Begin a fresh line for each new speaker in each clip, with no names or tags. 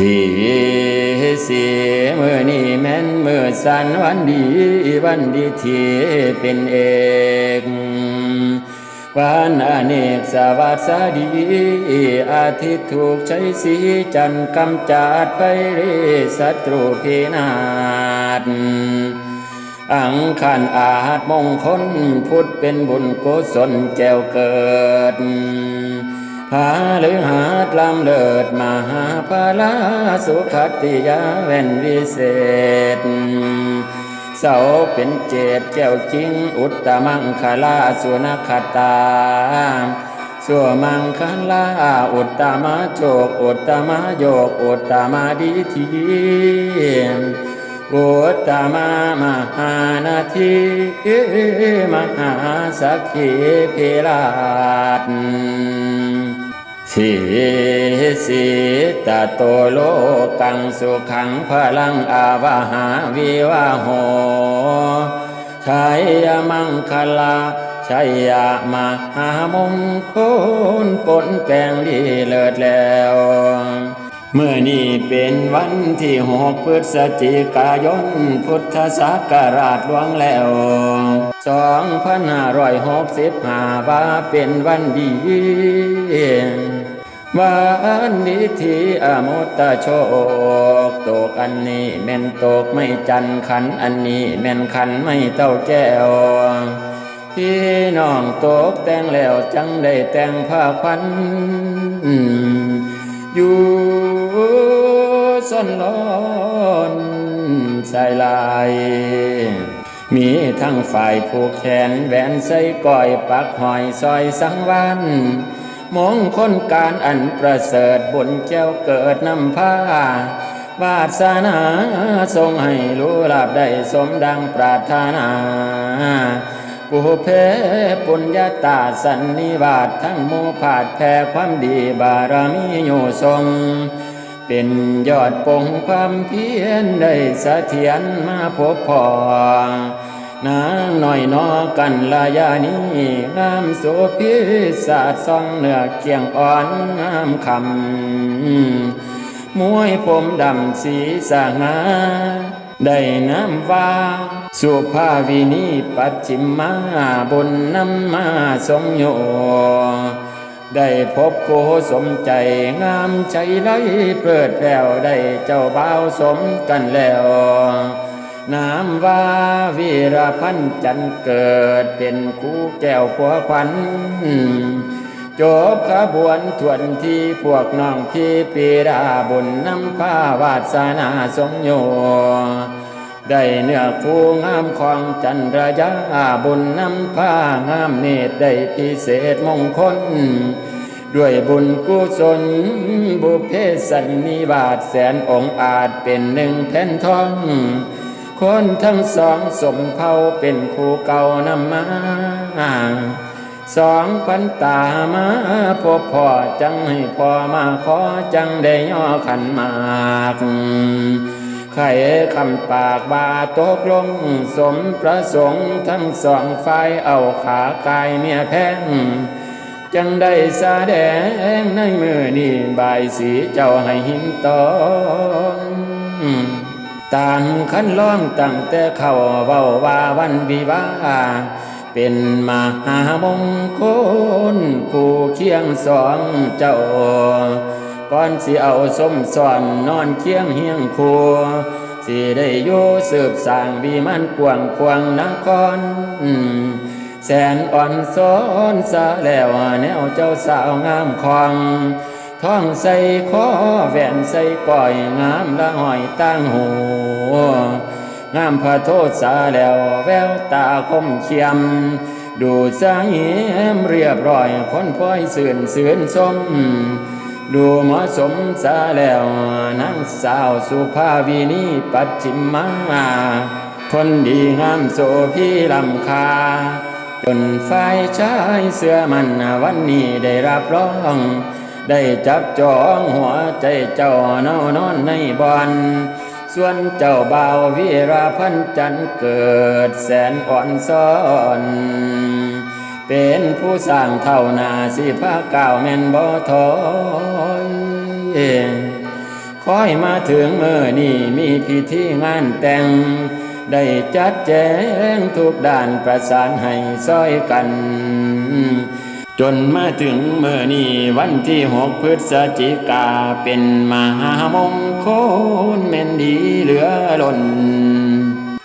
สีสีมือนี่แม่นมือสันวันดีวันดีที่เป็นเอกวันอเนกสวัสดีอาทิตย์ถูกใช้สีจันทร์กำจัดไปเรศัตรูพินาศอังคารอาจมงคลพุทธเป็นบุญกุศลแก้วเกิด หาหรือหาดลำเลิศมหาภาลาสุขติยาเว่นวิเศษ เสาเป็นเจดแก้วจริง อุตตมังคลาสุนคตาสัวมังคลาอุตตมาโจกอุตตมาโยกอุตตมาดีทีอุตตมามหานาทีมหาสักขีเพราช สีสีตาโตโลกังสุขังพลังอาวาหาวิวาโหชัยมังคลาชัยยมหามงคลปนแปลงดีเลิศแล้ว เมื่อนี้เป็นวันที่หกพฤศจิกายน พุทธศักราชหลวงแล้วสองพันห้าร้อยหกสิบห้าว่าเป็นวันดี วันนี้ที่อมุตตโชคตกอันนี้แม่นตกไม่จันขันอันนี้แม่นขันไม่เต้าแก้วพี่น้องตกแต่งแล้วจังได้แต่งผ้าควัน อยู่ซ่อนลอนใสายลาย มีทั้งฝ่ายผูกแขนแหวนใส่ก้อยปักหอยซอยสังวัน มงคลการอันประเสริฐบุญเจ้าเกิดนำผ้าวาสนาทรงให้รู้ลาบได้สมดังปรารถนาปุเพปุญญาตาสันนิวาสทั้งมูผาดแผ่ความดีบารมีอยู่ทรง เป็นยอดปงความเพียรได้สะเทียนมาพบพอ นางหน่อยนอกันลายานีงามโสพิศาสตร์ซองเนื้อเกียงอ่อนงามคำมวยผมดำสีสางาได้น้ำว่า สุภาวินีปัจฉิมมาบนน้ำมาสมโยได้พบโกสมใจงามใจไหลเปิดแผ่วได้เจ้าบ่าวสมกันแล้ว นามว่าวีรพันธ์จันเกิดเป็นคู่แก้วผัวขวัญจบขบวนทวนที่พวกน้องพี่ปีดาบุญน้ำผ้าวาสนาสมโยได้เนื้อฟูงามของจันทรยาบุญน้ำผ้างามเนตรได้พิเศษมงคล ด้วยบุญกุศลบุพเพสันนิวาสแสนองค์อาจเป็นหนึ่งแผ่นทอง คนทั้งสองสมเผาเป็นคู่เก่านำมาสองพันตามาพบพ่อจังให้พ่อมาขอจังได้ย่อขันมากไข่คำปากบาตกลง สมประสงค์ทั้งสองฝ่ายเอาขากายเมียแพงจังได้สาแดงในมือนี่บายสีเจ้าให้หินตอน ต่างขั้นร้องตั้งแต่เข้าเว้าว่าวันวิวาเป็นมหามงคลคู่เคียงสองเจ้าก่อนสิเอาสมสอนนอนเคียงเฮียงคัวสิได้อยู่สืบสร้างวิมันกวงควางนครแสนอ่อนซ้อนสาแล้วแนวเจ้าสาวงามคอง ท้องใส่คอแหวนใส่ก้อยงามละหอยตั้งหูงามพระโทษสาแล้วแววตาคมเขียม ดูสางเหียมเรียบร้อยคนพ้อยสื่นเสือนสม ดูเหมาะสมสาแล้วนางสาวสุภาวีนีปัจฉิมมาคนดีงามโสพี่ลำคา จนฝ่ายชายเสื้อมันวันนี้ได้รับรอง ได้จับจองหัวใจเจ้าเนานอนในบอนส่วนเจ้าบ่าววีราพันจันเกิดแสนอ่อนซ้อน เป็นผู้สร้างเท่านาสิพาก้าวแม่นบ่ถอยขอยมาถึงเมื่อนี่มีพิธีงานแต่ง ได้จัดแจงทุกด้านประสานให้ซอยกัน จนมาถึงเมื่อนี้วันที่หกพฤศจิกาเป็นมหามงคลเมนดีเหลือล้น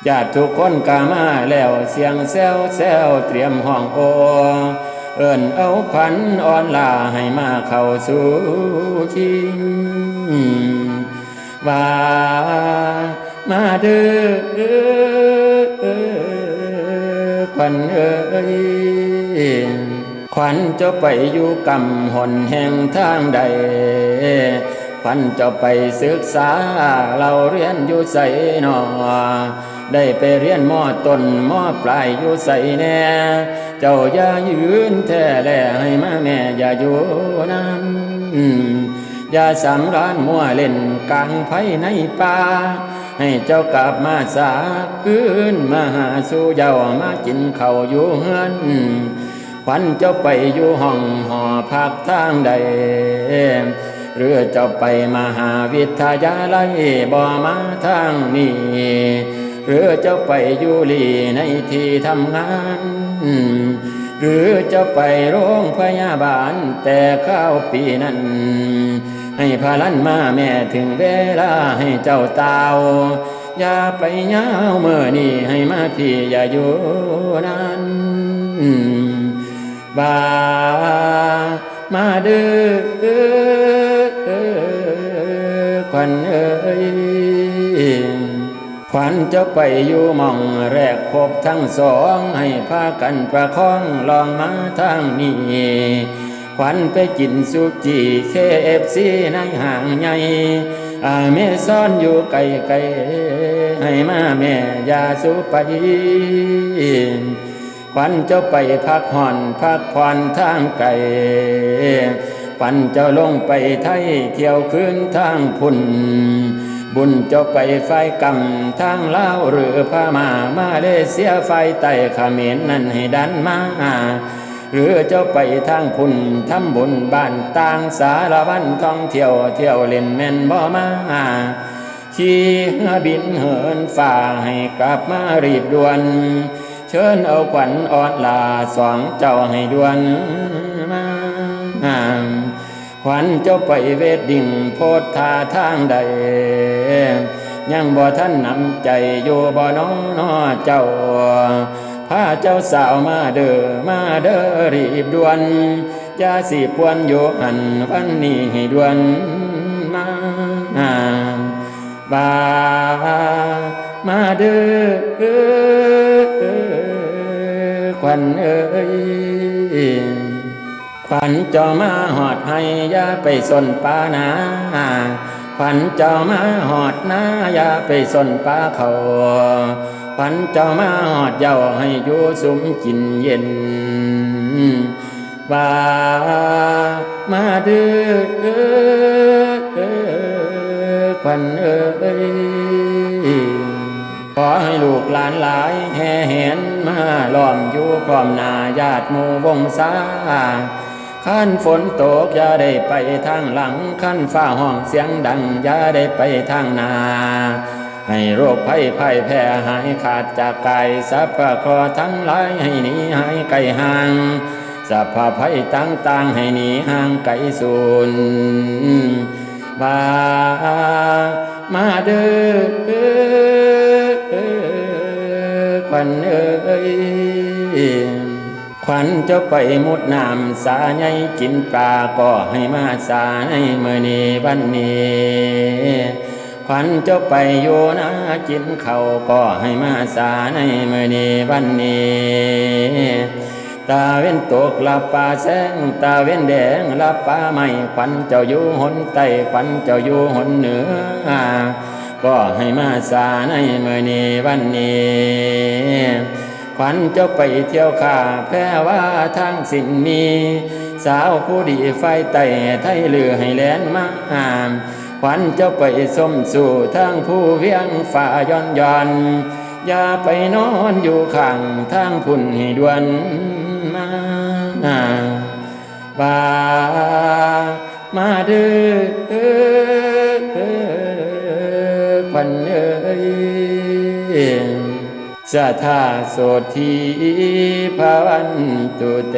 ญาติทุกคนกามาแล้วเสียงแซวแซวเตรียมห้องโอ เอิ้นเอาขวัญอ่อนลาให้มาเข้าสู่คิงว่ามาเด้อขวัญเอ้ย ขวัญจะไปอยู่กำหนแห่งทางใดขวัญจะไปศึกษาเราเรียนอยู่ใสนอได้ไปเรียนมอต้นมอปลายอยู่ใสแน่ เจ้าอย่ายืนแท้แลให้มาแม่อย่าอยู่นั้นอย่าสำร้านมัวเล่นกลางไผในป่าให้เจ้ากลับมาสาคืนมาหาสู่เยามากินเขาอยู่เฮือน ขวัญเจ้าไปอยู่ห้องหอพักทางใด หรือเจ้าไปมหาวิทยาลัยบ่มาทางนี้ หรือเจ้าไปอยู่ลีในที่ทำงาน หรือจะไปโรงพยาบาลแต่ข้าวปีนั้นให้พาลันมาแม่ถึงเวลาให้เจ้าเตาอย่าไปเย้าวเมื่อนี้ให้มาพี่อย่าอยู่นั้น บามาเด้อควันเอ้ยขวัญจะไปอยู่มองแรกพบทั้งสองให้พากันประคองลองมาทางนี้ขวัญไปกินสุจีเคเอฟซีในห่างใหญ่อาเมซอนอยู่ไกลไกลๆให้มาแม่ยาสูไป ขวัญเจ้าไปพักผ่อนพักผ่อนทางไกลขวัญเจ้าลงไปไทยเที่ยวคืนทางพุ่นบุญเจ้าไปไฟกำทางลาวหรือพม่ามาเลเซียไฟไต่เขมรนั่นให้ดันมาหรือเจ้าไปทางพุ่นทำบุญบ้านต่างสารวันท่องเที่ยวเที่ยวเล่นแม่นบ่มาขี่เรือบินเหินฝ่าให้กลับมารีบด่วน เชิญเอาขวัญอ่อนลาสองเจ้าให้ด่วนมาขวัญเจ้าไปเวดดิ่งโพธทาทางใด ยังบ่ท่านนำใจอยู่บ่น้องนอเจ้าพาเจ้าสาวมาเด้อมาเด้อรีบด่วนยาสิปวนโยหันวันนี้ให้ด่วนมาบามาเด้อ วัญเอ้ยขวัญเจ้ามาหอดให้อย่าไปสนปานาขวัญเจ้ามาหอดนาอย่าไปสนปาเขาขวัญเจ้ามาหอดเย้าให้อยู่สุมกินเย็นว่ามาดือขวัญเอ้ย ขอให้ลูกหลานหลายแห่แหนมาล้อมอยู่พร้อมนาญาติหมู่วงศาขั้นฝนตกอย่าได้ไปทางหลังขั้นฟ้าห้องเสียงดังอย่าได้ไปทางนา ให้โรคภัยภัยแพ้หายขาดจากกายสัพพะคราะห์ทั้งหลายให้หนีหายไกลห่างสัพพะภัยต่างๆให้หนีห่างไกลสูญบามาเด้อ วัญเอ้ยขวัญเจ้าไปมุดน้ำสาใหญ่กินปลาก็ให้มาสาในเมื่อนี้วันนี้ขวัญเจ้าไปอยู่นะกินเขาก็ให้มาสาในเมื่อนี้วันนี้ตาเว้นตกลับป่าแสงตาเว้นแดงลับป่าไม่ขวัญเจ้าอยู่หนใต้ขวัญเจ้าอยู่หนเหนือ ก็ให้มาสาในเมื่อนี้วันนี้ขวัญเจ้าไปเที่ยวข้าแพ้ว่าทางสินมี สาวผู้ดีไฟไต่ไทยเรือให้แลนมามขวัญเจ้าไปส้มสู่ทางผู้เวียงฝ่าย้อนย้อนอย่าไปนอนอยู่ข้างทางพุ่นให้ดวนมาบามาเด้อ สัทธาโสทีภาวันตุเต